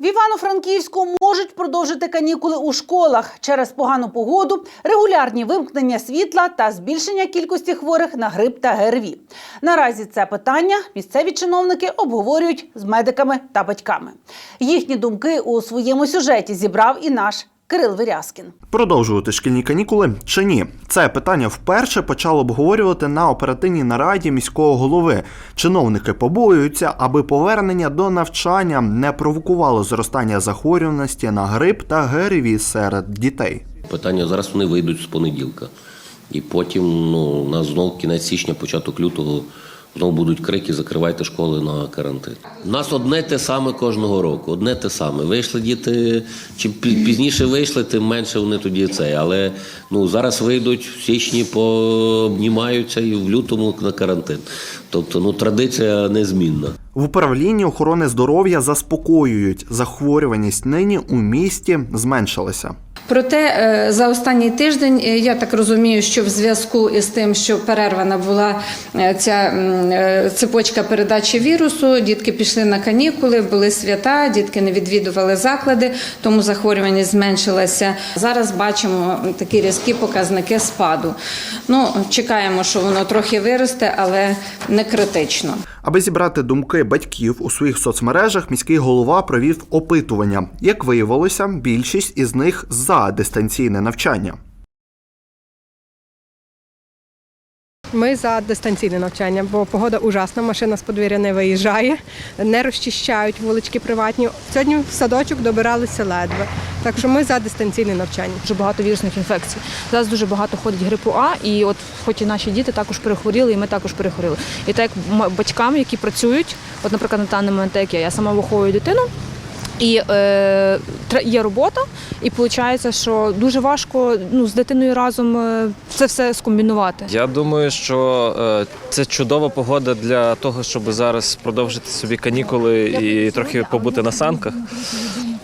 В Івано-Франківську можуть продовжити канікули у школах через погану погоду, регулярні вимкнення світла та збільшення кількості хворих на грип та ГРВІ. Наразі це питання місцеві чиновники обговорюють з медиками та батьками. Їхні думки у своєму сюжеті зібрав і наш Кирил Вирязкін. Продовжувати шкільні канікули чи ні? Це питання вперше почало обговорювати на оперативній нараді міського голови. Чиновники побоюються, аби повернення до навчання не провокувало зростання захворюваності на грип та ГРВІ серед дітей. Питання зараз вони вийдуть з понеділка. І потім ну, у нас знову кінець січня, початок лютого, знову будуть крики, закривайте школи на карантин. У нас одне те саме кожного року. Одне те саме. Вийшли діти, чим пі- пізніше вийшли, тим менше вони тоді це. Але ну, зараз вийдуть в січні, пообнімаються і в лютому на карантин. Тобто ну, традиція незмінна. В управлінні охорони здоров'я заспокоюють, захворюваність нині у місті зменшилася. Проте е, за останній тиждень е, я так розумію, що в зв'язку із тим, що перервана була е, ця цепочка передачі вірусу, дітки пішли на канікули, були свята, дітки не відвідували заклади, тому захворюваність зменшилася. Зараз бачимо такі різкі показники спаду. Ну чекаємо, що воно трохи виросте, але не критично. Аби зібрати думки батьків у своїх соцмережах, міський голова провів опитування. Як виявилося, більшість із них за дистанційне навчання. Ми за дистанційне навчання, бо погода ужасна, машина з подвір'я не виїжджає, не розчищають вулички приватні. Сьогодні в садочок добиралися ледве. Так що ми за дистанційне навчання. дуже багато вірусних інфекцій. Зараз дуже багато ходить грипу А, і от хоч і наші діти також перехворіли, і ми також перехворіли. І так батькам, які працюють, от, наприклад, на даний момент, як я, я сама виховую дитину. І е, є робота, і виходить, що дуже важко ну, з дитиною разом е, це все скомбінувати. Я думаю, що е, це чудова погода для того, щоб зараз продовжити собі канікули і трохи побути на санках,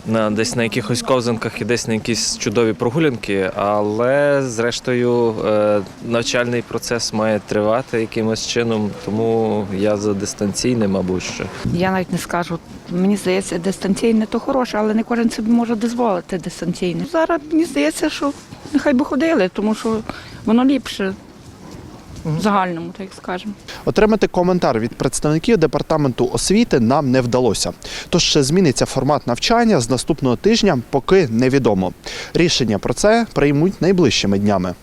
на десь на якихось ковзанках і десь на якісь чудові прогулянки. Але зрештою е, навчальний процес має тривати якимось чином, тому я за дистанційне, мабуть, що. Я навіть не скажу. Мені здається, дистанційне то хороше, але не кожен собі може дозволити дистанційне. Зараз мені здається, що нехай би ходили, тому що воно ліпше в загальному, так скажемо. Отримати коментар від представників департаменту освіти нам не вдалося. Тож ще зміниться формат навчання з наступного тижня, поки невідомо. Рішення про це приймуть найближчими днями.